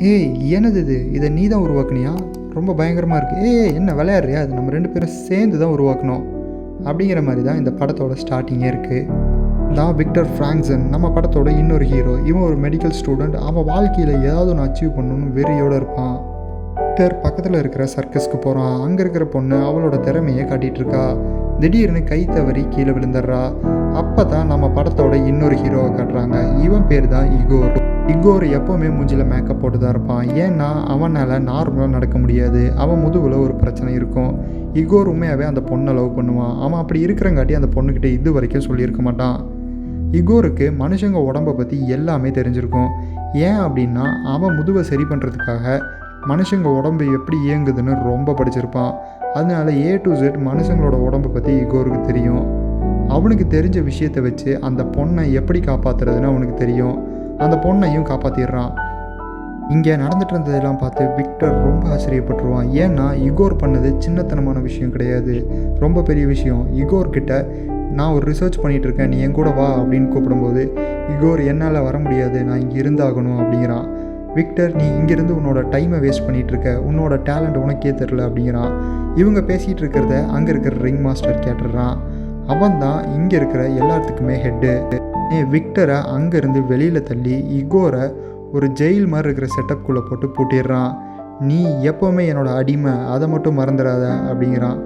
ஏய் என்னது இது? இதை நீ தான் உருவாக்குனியா? ரொம்ப பயங்கரமாக இருக்குது ஏய் என்ன விளையாடுறியா? அது நம்ம ரெண்டு பேரும் சேர்ந்து தான் உருவாக்கணும். அப்படிங்கிற மாதிரி தான் இந்த படத்தோட ஸ்டார்டிங்கே இருக்குது தான் விக்டர் ஃப்ராங்க்சன். நம்ம படத்தோட இன்னொரு ஹீரோ இவன் ஒரு மெடிக்கல் ஸ்டூடெண்ட் அவன் வாழ்க்கையில் ஏதாவது ஒன்று அச்சீவ் பண்ணணும்னு வெறியோடு இருப்பான். விக்டர் பக்கத்தில் இருக்கிற சர்க்கஸ்க்கு போகிறான் அங்கே இருக்கிற பொண்ணு அவளோட திறமையை காட்டிகிட்ருக்கா திடீர்னு கை தவறி கீழே விழுந்துடுறா. அப்போ தான் நம்ம படத்தோட இன்னொரு ஹீரோவை காட்டுறாங்க. இவன் பேர் தான் இகோர். இகோர் எப்போவுமே மூஞ்சியில் மேக்கப் போட்டு தான் இருப்பான். ஏன்னா அவனால் நார்மலாக நடக்க முடியாது. அவன் முதுகில் ஒரு பிரச்சனை இருக்கும். இகோர் உண்மையாகவே அந்த பொண்ணை லவ் பண்ணுவான். அவன் அப்படி இருக்கிறங்காட்டி அந்த பொண்ணுக்கிட்ட இது வரைக்கும் சொல்லியிருக்க மாட்டான். இகோருக்கு மனுஷங்க உடம்பை பற்றி எல்லாமே தெரிஞ்சிருக்கும். ஏன் அப்படின்னா அவன் முதுவை சரி பண்ணுறதுக்காக மனுஷங்க உடம்பு எப்படி இயங்குதுன்னு ரொம்ப படிச்சிருப்பான். அதனால ஏ டு ஜெட் மனுஷங்களோட உடம்பை பற்றி இகோருக்கு தெரியும். அவனுக்கு தெரிஞ்ச விஷயத்தை வச்சு அந்த பொண்ணை எப்படி காப்பாற்றுறதுன்னு அவனுக்கு தெரியும். அந்த பொண்ணையும் காப்பாற்றிடுறான் இங்கே நடந்துட்டு இருந்ததெல்லாம் பார்த்து விக்டர் ரொம்ப ஆச்சரியப்பட்டுருவான். ஏன்னா இகோர் பண்ணது சின்னத்தனமான விஷயம் கிடையாது. ரொம்ப பெரிய விஷயம். இகோர் கிட்ட நான் ஒரு ரிசர்ச் பண்ணிகிட்டு இருக்கேன். நீ என் கூட வா அப்படின்னு கூப்பிடும்போது இகோர் என்னால் வர முடியாது. நான் இங்கே இருந்தாகணும் அப்படிங்கிறான். விக்டர் நீ இங்கேருந்து உன்னோட டைமை வேஸ்ட் பண்ணிகிட்டு இருக்க உன்னோட டேலண்ட் உனக்கே தெரில அப்படிங்கிறான். இவங்க பேசிகிட்டு இருக்கிறத அங்கே இருக்கிற ரிங் மாஸ்டர் கேட்டுடுறான். அவன் தான் இங்கே இருக்கிற எல்லாத்துக்குமே ஹெட்டு விக்டரை அங்கேருந்து வெளியில் தள்ளி இகோரை ஒரு ஜெயில் மாதிரி இருக்கிற செட்டப்குள்ளே போட்டு பூட்டிடுறான். நீ எப்போவுமே என்னோட அடிமை அதை மட்டும் மறந்துடாத அப்படிங்கிறான்.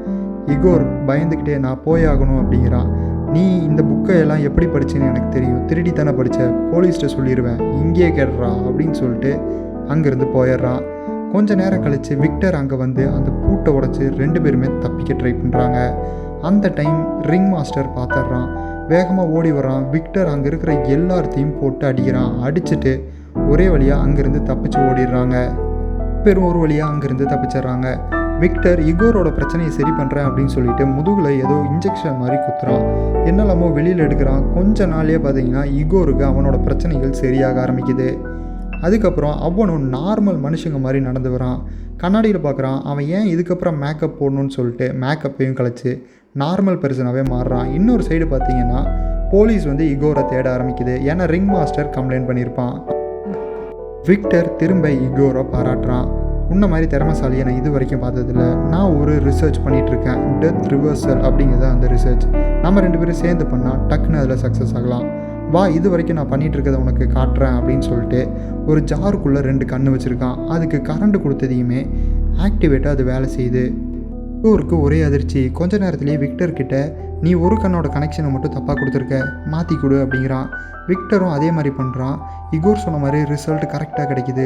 இகோர் பயந்துக்கிட்டே நான் போயாகணும் அப்படிங்கிறான். நீ இந்த புக்கை எல்லாம் எப்படி படிச்சேன்னு எனக்கு தெரியும். திருடி தானே படித்த போலீஸ்கிட்ட சொல்லிடுவேன் இங்கேயே கேடுறா அப்படின்னு சொல்லிட்டு அங்கேருந்து போயிடுறான் கொஞ்ச நேரம் கழித்து விக்டர் அங்கே வந்து அந்த பூட்டை உடச்சி ரெண்டு பேருமே தப்பிக்க ட்ரை பண்ணுறாங்க அந்த டைம் ரிங் மாஸ்டர் பார்த்துட்றான் வேகமாக ஓடி வரான் விக்டர் அங்கே இருக்கிற எல்லாத்தையும் போட்டு அடிக்கிறான். அடிச்சுட்டு ஒரே வழியாக அங்கேருந்து தப்பிச்சு ஓடிடுறாங்க. பேரும் ஒரு வழியாக அங்கேருந்து தப்பிச்சிடுறாங்க. விக்டர் இகோரோட பிரச்சனையை சரி பண்ணுறேன் அப்படின்னு சொல்லிட்டு முதுகில் ஏதோ இன்ஜெக்ஷன் மாதிரி குத்துறான். என்னெல்லாமோ வெளியில் எடுக்கிறான். கொஞ்ச நாளே பார்த்தீங்கன்னா இகோருக்கு அவனோட பிரச்சனைகள் சரியாக ஆரம்பிக்குது. அதுக்கப்புறம் அவனும் நார்மல் மனுஷங்க மாதிரி நடந்து வரான். கண்ணாடியில் பார்க்குறான் அவன் ஏன் இதுக்கப்புறம் மேக்கப் போடணும்னு சொல்லிட்டு மேக்கப்பையும் கழிச்சு நார்மல் பர்சனாகவே மாறுறான். இன்னொரு சைடு பார்த்தீங்கன்னா போலீஸ் வந்து இகோரை தேட ஆரம்பிக்குது. ஏன்னா ரிங் மாஸ்டர் கம்ப்ளைண்ட் பண்ணியிருப்பான் விக்டர் திரும்ப இகோரை பாராட்டுறான். உன்ன மாதிரி திறமசாலியை நான் இது வரைக்கும் பார்த்ததில்ல. நான் ஒரு ரிசர்ச் பண்ணிகிட்ருக்கேன் டெத் ரிவர்சல் அப்படிங்கிறது அந்த ரிசர்ச் நம்ம ரெண்டு பேரும் சேர்ந்து பண்ணால் டக்குன்னு அதில் சக்ஸஸ் ஆகலாம். வா இது வரைக்கும் நான் பண்ணிகிட்டு இருக்கதை உனக்கு காட்டுறேன் அப்படின்னு சொல்லிட்டு ஒரு ஜாருக்குள்ளே ரெண்டு கண்ணு வச்சுருக்கான். அதுக்கு கரண்ட் கொடுத்ததையுமே ஆக்டிவேட்டாக அது வேலை செய்யுது. டூருக்கு ஒரே அதிர்ச்சி. கொஞ்ச நேரத்திலேயே விக்டர் கிட்ட நீ ஒரு கண்ணோட கனெக்ஷனை மட்டும் தப்பாக கொடுத்துருக்க மாற்றி கொடு அப்படிங்கிறான். விக்டரும் அதே மாதிரி பண்ணுறான் இகோர் சொன்ன மாதிரி ரிசல்ட் கரெக்டாக கிடைக்குது.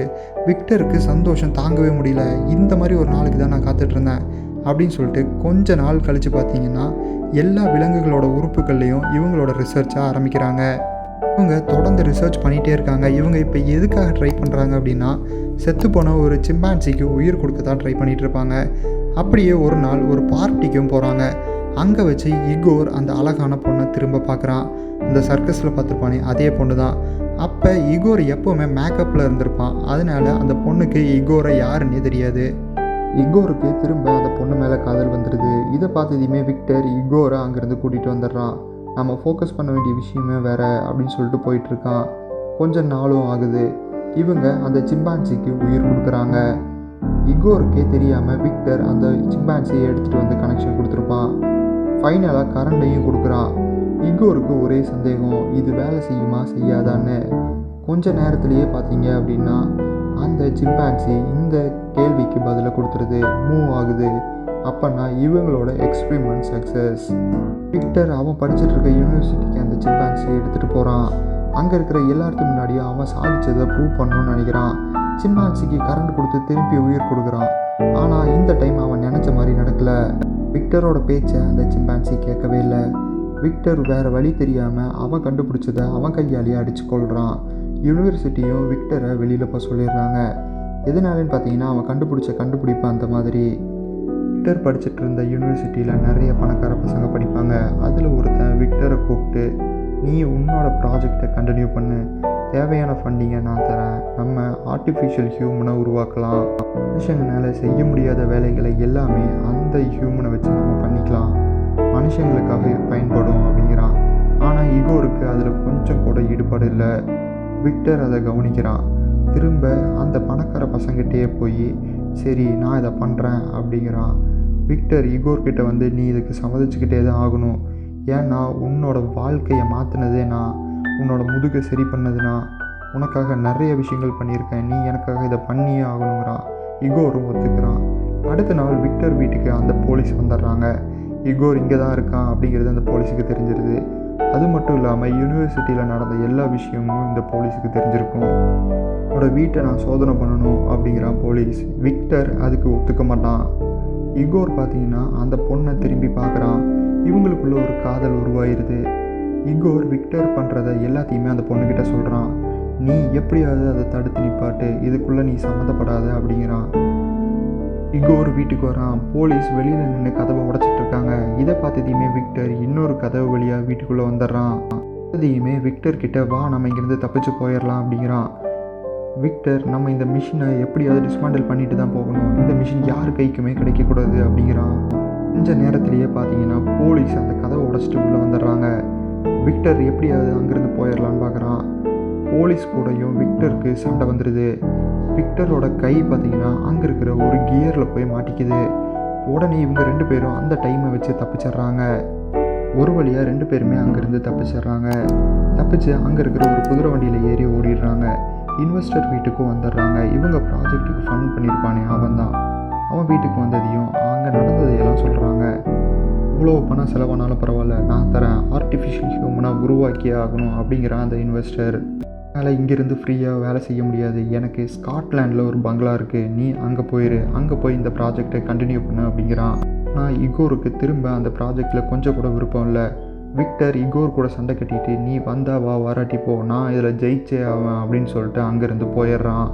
விக்டருக்கு சந்தோஷம் தாங்கவே முடியல. இந்த மாதிரி ஒரு நாளுக்கு தான் நான் காத்துட்ருந்தேன் அப்படின்னு சொல்லிட்டு கொஞ்ச நாள் கழித்து பார்த்தீங்கன்னா எல்லா விலங்குகளோட உறுப்புகள்லையும் இவங்களோட ரிசர்ச்சாக ஆரம்பிக்கிறாங்க. இவங்க தொடர்ந்து ரிசர்ச் பண்ணிகிட்டே இருக்காங்க. இவங்க இப்போ எதுக்காக ட்ரை பண்ணுறாங்க அப்படின்னா செத்துப்போன ஒரு சிம்பான்சிக்கு உயிர் கொடுக்க தான் ட்ரை பண்ணிகிட்ருப்பாங்க அப்படியே ஒரு நாள் ஒரு பார்ட்டிக்கும் போகிறாங்க அங்கே வச்சு இகோர் அந்த அழகான பொண்ணை திரும்ப பார்க்குறான். இந்த சர்க்கஸில் பார்த்துருப்பானே அதே பொண்ணு தான் அப்போ இகோர் எப்போவுமே மேக்கப்பில் இருந்திருப்பான். அதனால அந்த பொண்ணுக்கு இகோரை யாருன்னே தெரியாது. இகோருக்கு திரும்ப அந்த பொண்ணு மேலே காதல் வந்துடுது இதை பார்த்ததையுமே விக்டர் இகோரை அங்கேருந்து கூட்டிகிட்டு வந்துடுறான். நம்ம ஃபோக்கஸ் பண்ண வேண்டிய விஷயமே வேறு அப்படின்னு சொல்லிட்டு போயிட்டுருக்கான் கொஞ்சம் நாளும் ஆகுது. இவங்க அந்த சிம்பான்சிக்கு உயிர் கொடுக்குறாங்க. இகோருக்கே தெரியாமல் விக்டர் அந்த சிம்பான்சியை எடுத்துகிட்டு வந்து கனெக்ஷன் கொடுத்துருப்பான் ஃபைனலாக கரண்டையும் கொடுக்குறான் இகோருக்கு ஒரே சந்தேகம் இது வேலை செய்யுமா செய்யாதான்னு. கொஞ்ச நேரத்திலேயே பார்த்தீங்க அப்படின்னா அந்த சிம்பான்சி இந்த கேள்விக்கு பதிலை கொடுத்துருது. மூவ் ஆகுது. அப்போனா இவங்களோட எக்ஸ்பிரிமெண்ட் சக்ஸஸ் விக்டர் அவன் படிச்சுட்டு இருக்க யூனிவர்சிட்டிக்கு அந்த சிம்பான்சியை எடுத்துகிட்டு போகிறான் அங்கே இருக்கிற எல்லாத்துக்கு முன்னாடியும் அவன் சாதிச்சதை ப்ரூவ் பண்ணணும்னு நினைக்கிறான். சிம்பான்சிக்கு கரண்ட் கொடுத்து திருப்பி உயிர் கொடுக்குறான். ஆனால் இந்த டைம் அவன் நினச்ச மாதிரி நடக்கல. விக்டரோட பேச்சை அந்த சிம்பான்சி கேட்கவே இல்லை. விக்டர் வேறு வழி தெரியாமல் அவன் கண்டுபிடிச்சதை அவன் கையாலேயே அடித்து கொள்கிறான் யூனிவர்சிட்டியும் விக்டரை வெளியில் போக சொல்லிடுறாங்க. எதனாலன்னு பார்த்தீங்கன்னா அவன் கண்டுபிடிச்ச கண்டுபிடிப்பு அந்த மாதிரி. விக்டர் படிச்சுட்டு இருந்த யூனிவர்சிட்டியில் நிறைய பணக்கார பசங்க படிப்பாங்க. அதில் ஒருத்தன் விக்டரை கூப்பிட்டு நீ உன்னோட ப்ராஜெக்டை கண்டினியூ பண்ணு. தேவையான ஃபண்டிங்கை நான் தரேன். நம்ம ஆர்டிஃபிஷியல் ஹியூமனை உருவாக்கலாம். மனுஷங்களால் செய்ய முடியாத வேலைகளை எல்லாமே அந்த ஹியூமனை வச்சு நம்ம பண்ணிக்கலாம். மனுஷங்களுக்காக பயன்படும் அப்படிங்கிறான். ஆனால் இகோருக்கு அதில் கொஞ்சம் கூட ஈடுபாடு இல்லை. விக்டர் அதை கவனிக்கிறான். திரும்ப அந்த பணக்கார பசங்கிட்டே போய் சரி நான் இதை பண்ணுறேன் அப்படிங்கிறான். விக்டர் இகோர்கிட்ட வந்து நீ இதுக்கு சம்மதிச்சுக்கிட்டே தான் ஆகணும். ஏன்னா உன்னோட வாழ்க்கையை மாற்றினதே நான். உன்னோட முதுகை சரி பண்ணதுனா உனக்காக நிறைய விஷயங்கள் பண்ணியிருக்கேன். நீ எனக்காக இதை பண்ணியே ஆகணுங்கிறான் இகோரும் ஒத்துக்கிறான். அடுத்த நாள் விக்டர் வீட்டுக்கு அந்த போலீஸ் வந்துடுறாங்க. இகோர் இங்கே தான் இருக்கான் அப்படிங்கிறது அந்த போலீஸுக்கு தெரிஞ்சிருது. அது மட்டும் இல்லாமல் யூனிவர்சிட்டியில் நடந்த எல்லா விஷயமும் இந்த போலீஸுக்கு தெரிஞ்சிருக்கும். என்னோட வீட்டை நான் சோதனை பண்ணணும் அப்படிங்கிறான் போலீஸ். விக்டர் அதுக்கு ஒத்துக்க மாட்டான். இகோர் பார்த்தீங்கன்னா அந்த பொண்ணை திரும்பி பார்க்குறான். இவங்களுக்குள்ள ஒரு காதல் உருவாயிருது. இகோர் விக்டர் பண்ணுறத எல்லாத்தையுமே அந்த பொண்ணுக்கிட்ட சொல்கிறான் நீ எப்படியாவது அதை தடுத்து நிப்பாட்டு இதுக்குள்ளே நீ சம்மந்தப்படாத அப்படிங்கிறான். இகோர் வீட்டுக்கு வரான். போலீஸ் வெளியில் நின்று கதவை உடைச்சிட்டு இருக்காங்க. இதை பார்த்ததையுமே விக்டர் இன்னொரு கதவு வழியாக வீட்டுக்குள்ளே வந்துடுறான். அதையுமே விக்டர் கிட்ட வா நம்ம இங்கேருந்து தப்பிச்சு போயிடலாம் அப்படிங்கிறான். விக்டர் நம்ம இந்த மிஷினை எப்படியாவது டிஸ்மாண்டில் பண்ணிட்டு தான் போகணும். இந்த மிஷின் யார் கைக்குமே கிடைக்கக்கூடாது அப்படிங்கிறான். கொஞ்ச நேரத்திலேயே பார்த்தீங்கன்னா போலீஸ் அந்த கதவை உடச்சிட்டு உள்ளே வந்துடுறாங்க. விக்டர் எப்படியாவது அங்கேருந்து போயிடலான்னு பார்க்குறான். போலீஸ் கூடயும் விக்டருக்கு சண்டை வந்துடுது. விக்டரோட கை பார்த்தீங்கன்னா அங்கே இருக்கிற ஒரு கியரில் போய் மாட்டிக்குது. உடனே இவங்க ரெண்டு பேரும் அந்த டைமை வச்சு தப்பிச்சிடுறாங்க. ஒரு வழியாக ரெண்டு பேருமே அங்கேருந்து தப்பிச்சிடுறாங்க. தப்பிச்சு அங்கே இருக்கிற ஒரு குதிரை வண்டியில் ஏறி ஓடிடுறாங்க. இன்வெஸ்டர் வீட்டுக்கும் வந்துடுறாங்க. இவங்க ப்ராஜெக்ட்டுக்கு ஃபண்ட் பண்ணியிருப்பானே அவன் தான் அவன் வீட்டுக்கு வந்ததையும் எவ்வளோ பணம் செலவானாலும் பரவாயில்ல. நான் தரேன். ஆர்டிஃபிஷியல் ஹியூமனாக உருவாக்கியே ஆகணும் அப்படிங்கிறான் அந்த இன்வெஸ்டர் வேலை இங்கேருந்து ஃப்ரீயாக வேலை செய்ய முடியாது. எனக்கு ஸ்காட்லாண்டில் ஒரு பங்களா இருக்குது நீ அங்கே போயிரு. அங்கே போய் இந்த ப்ராஜெக்டை கண்டினியூ பண்ணு அப்படிங்கிறான். நான் இகோருக்கு திரும்ப அந்த ப்ராஜெக்டில் கொஞ்சம் கூட விருப்பம் இல்லை. விக்டர் இகோர் கூட சண்டை கட்டிட்டு நீ வந்தா வா வராட்டி போ. நான் இதில் ஜெயிச்சே ஆவேன் அப்படின்னு சொல்லிட்டு அங்கேருந்து போயிடுறான்.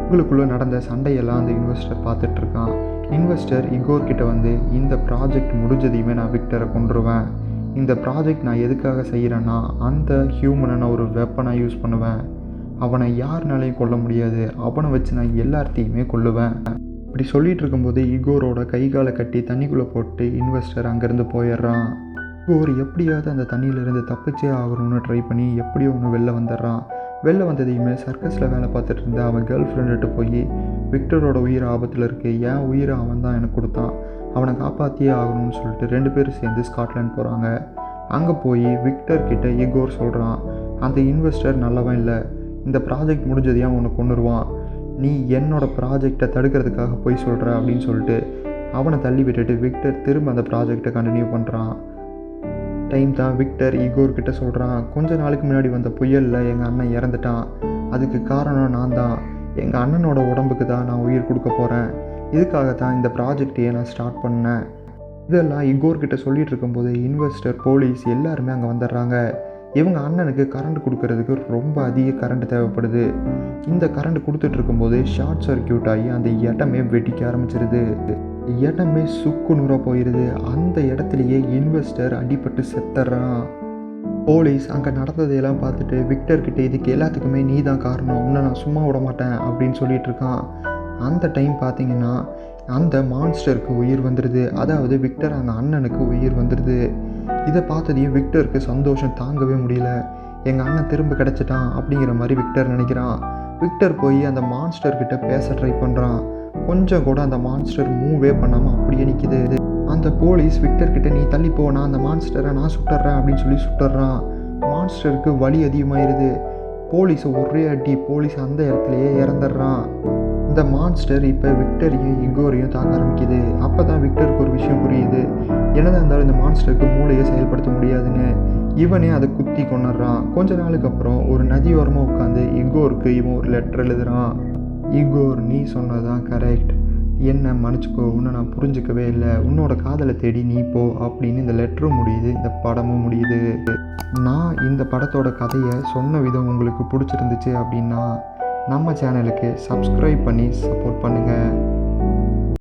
உங்களுக்குள்ளே நடந்த சண்டையெல்லாம் அந்த இன்வெஸ்டர் பார்த்துட்ருக்கான் இன்வெஸ்டர் இகோர் கிட்ட வந்து இந்த ப்ராஜெக்ட் முடிஞ்சதையுமே நான் விக்டரை கொண்டுருவேன் இந்த ப்ராஜெக்ட் நான் எதுக்காக செய்கிறேன்னா அந்த ஹியூமனை நான் ஒரு வெப்பனாக யூஸ் பண்ணுவேன். அவனை யாருனாலையும் கொல்ல முடியாது. அவனை வச்சு நான் எல்லாத்தையுமே கொல்லுவேன். இப்படி சொல்லிட்டு இருக்கும்போது இகோரோட கை காலை கட்டி தண்ணிக்குள்ளே போட்டு இன்வெஸ்டர் அங்கேருந்து போயிடுறான். இகோர் எப்படியாவது அந்த தண்ணியிலேருந்து தப்பிச்சே ஆகணும்னு ட்ரை பண்ணி எப்படியோ ஒன்று வெளில வந்துடுறான். வெளில வந்ததையுமே சர்க்கஸில் வேலை பார்த்துட்டு இருந்த அவன் கேர்ள் ஃப்ரெண்டுகிட்ட போய் விக்டரோட உயிர் ஆபத்தில் இருக்குது என் உயிரை அவன் தான் எனக்கு கொடுத்தான்? அவனை காப்பாற்றியே ஆகணும்னு சொல்லிட்டு ரெண்டு பேரும் சேர்ந்து ஸ்காட்லாண்ட் போகிறாங்க அங்கே போய் விக்டர் கிட்ட இகோர் சொல்கிறான் அந்த இன்வெஸ்டர் நல்லவன் இல்லை. இந்த ப்ராஜெக்ட் முடிஞ்சதையும் அவனை கொண்டுருவான் நீ என்னோட ப்ராஜெக்டை தடுக்கிறதுக்காக போய் சொல்கிற அப்படின்னு சொல்லிட்டு அவனை தள்ளி விட்டுட்டு விக்டர் திரும்ப அந்த ப்ராஜெக்டை கண்டினியூ பண்ணுறான் டைம் தான் விக்டர் ஈகோர் கிட்ட சொல்கிறான் கொஞ்ச நாளுக்கு முன்னாடி வந்த புயலில் எங்கள் அண்ணன் இறந்துட்டான். அதுக்கு காரணம் நான் தான். எங்கள் அண்ணனோட உடம்புக்கு தான் நான் உயிர் கொடுக்க போகிறேன் இதுக்காக தான் இந்த ப்ராஜெக்டையே நான் ஸ்டார்ட் பண்ணேன். இதெல்லாம் இகோர் கிட்ட சொல்லிகிட்டு இருக்கும்போது இன்வெஸ்டர் போலீஸ் எல்லாருமே அங்கே வந்துடுறாங்க. இவங்க அண்ணனுக்கு கரண்ட் கொடுக்கறதுக்கு ரொம்ப அதிக கரண்ட் தேவைப்படுது. இந்த கரண்ட் கொடுத்துட்ருக்கும்போது ஷார்ட் சர்க்கியூட் ஆகி அந்த இடமே வெடிக்க ஆரம்பிச்சிருது. இடமே சுக்கு நூறாக போயிடுது அந்த இடத்துலையே இன்வெஸ்டர் அடிபட்டு செத்துறான். போலீஸ் அங்கே நடந்ததையெல்லாம் பார்த்துட்டு விக்டர்கிட்ட இதுக்கு எல்லாத்துக்குமே நீ தான் காரணம். இன்னும் நான் சும்மா விட மாட்டேன் அப்படின்னு சொல்லிட்டு இருக்கான். அந்த டைம் பார்த்தீங்கன்னா அந்த மான்ஸ்டருக்கு உயிர் வந்துடுது அதாவது விக்டர் அந்த அண்ணனுக்கு உயிர் வந்துடுது இதை பார்த்ததையும் விக்டருக்கு சந்தோஷம் தாங்கவே முடியல. எங்கள் அண்ணன் திரும்ப கிடச்சிட்டான் அப்படிங்கிற மாதிரி விக்டர் நினைக்கிறான். விக்டர் போய் அந்த மான்ஸ்டர்கிட்ட பேச ட்ரை பண்ணுறான் கொஞ்சம் கூட அந்த மான்ஸ்டர் மூவே பண்ணாமல் அப்படியே நிற்கிது இது அந்த போலீஸ் விக்டர் கிட்ட நீ தள்ளி போனா அந்த மான்ஸ்டரை நான் சுட்டுறேன் அப்படின்னு சொல்லி சுட்டுறான். மான்ஸ்டருக்கு வலி அதிகமாயிருது. போலீஸை ஒரே அடி போலீஸ் அந்த இடத்துலையே இறந்துடுறான். இந்த மான்ஸ்டர் இப்போ விக்டரையும் இகோரையும் தாக்க ஆரம்பிக்குது. அப்போ தான் விக்டருக்கு ஒரு விஷயம் புரியுது. என்னதான் இருந்தாலும் இந்த மான்ஸ்டருக்கு மூளையை செயல்படுத்த முடியாதுன்னு. இவனே அதை குத்தி கொண்டுறான் கொஞ்ச நாளுக்கு அப்புறம் ஒரு நதியோரமாக உட்காந்து இகோருக்கு இவன் ஒரு லெட்டர் எழுதுறான். ஈகோர் நீ சொன்னதான் கரெக்ட் என்ன மன்னிச்சுக்கோ உன்னை நான் புரிஞ்சுக்கவே இல்லை. உன்னோட காதலை தேடி நீ போ அப்படின்னு இந்த லெட்டரும் முடியுது இந்த படமும் முடியுது. நான் இந்த படத்தோட கதையை சொன்ன விதம் உங்களுக்கு பிடிச்சிருந்துச்சு அப்படின்னா நம்ம சேனலுக்கு சப்ஸ்கிரைப் பண்ணி சப்போர்ட் பண்ணுங்கள்